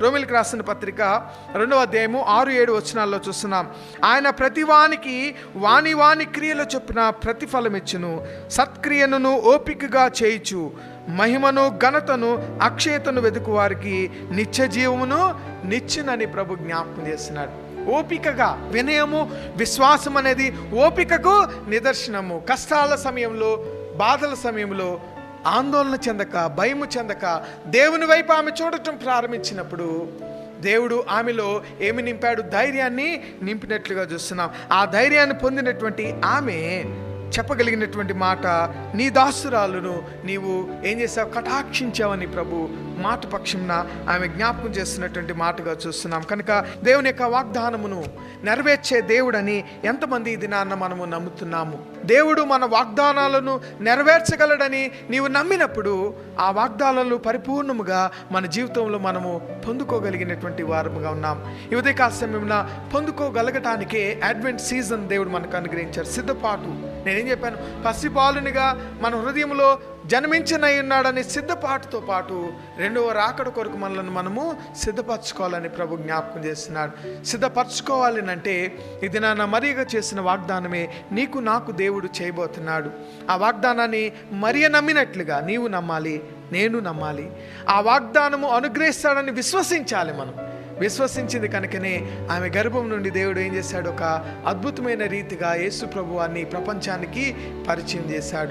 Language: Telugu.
రోమిలికి రాసిన పత్రిక రెండవ అధ్యాయము ఆరు ఏడు వచనాల్లో చూస్తున్నాం. ఆయన ప్రతివానికి వాని వాని క్రియలు చొప్పున ప్రతిఫలం ఇచ్చును. సత్క్రియను ఓపికగా చేయుచు. మహిమను ఘనతను అక్షయతను వెతుకు వారికి నిత్య జీవమును నిచ్చునని ప్రభు జ్ఞాపకం చేస్తున్నాడు. ఓపికగా వినయము విశ్వాసం అనేది ఓపికకు నిదర్శనము. కష్టాల సమయంలో బాధల సమయంలో ఆందోళన చెందక భయము చెందక దేవుని వైపు ఆమె చూడటం ప్రారంభించినప్పుడు దేవుడు ఆమెలో ఏమి నింపాడు? ధైర్యాన్ని నింపినట్లుగా చూస్తున్నాం. ఆ ధైర్యాన్ని పొందినటువంటి ఆమె చెప్పగలిగినటువంటి మాట నీ దాసురాలను నీవు ఏం చేసావు? కటాక్షించావని ప్రభు మాట పక్షంన ఆమె జ్ఞాపకం చేస్తున్నటువంటి మాటగా చూస్తున్నాం. కనుక దేవుని యొక్క వాగ్దానమును నెరవేర్చే దేవుడని ఎంతమంది ఇది నాన్న మనము నమ్ముతున్నాము. దేవుడు మన వాగ్దానాలను నెరవేర్చగలడని నీవు నమ్మినప్పుడు ఆ వాగ్దానాలు పరిపూర్ణముగా మన జీవితంలో మనము పొందుకోగలిగినటువంటి వారముగా ఉన్నాం. యువతే ఉదయకాల సమయంలో పొందుకోగలగటానికే అడ్వెంట్ సీజన్ దేవుడు మనకు అనుగ్రహించారు సిద్ధపాటు నేనేం చెప్పాను? పసిపాలునిగా మన హృదయంలో జన్మించనై ఉన్నాడని సిద్ధపాటుతో పాటు రెండవ రాకడ కొరకు మనల్ని మనము సిద్ధపరచుకోవాలని ప్రభు జ్ఞాపకం చేస్తున్నాడు. సిద్ధపరచుకోవాలి అంటే ఇది నాన్న మరియగా చేసిన వాగ్దానమే నీకు నాకు దేవుడు చేయబోతున్నాడు. ఆ వాగ్దానాన్ని మరియ నమ్మినట్లుగా నీవు నమ్మాలి నేను నమ్మాలి. ఆ వాగ్దానము అనుగ్రహిస్తాడని విశ్వసించాలి మనం. విశ్వసించింది కనుకనే ఆమె గర్భం నుండి దేవుడు ఏం చేశాడు? ఒక అద్భుతమైన రీతిగా యేసు ప్రభువాన్ని ప్రపంచానికి పరిచయం చేశాడు.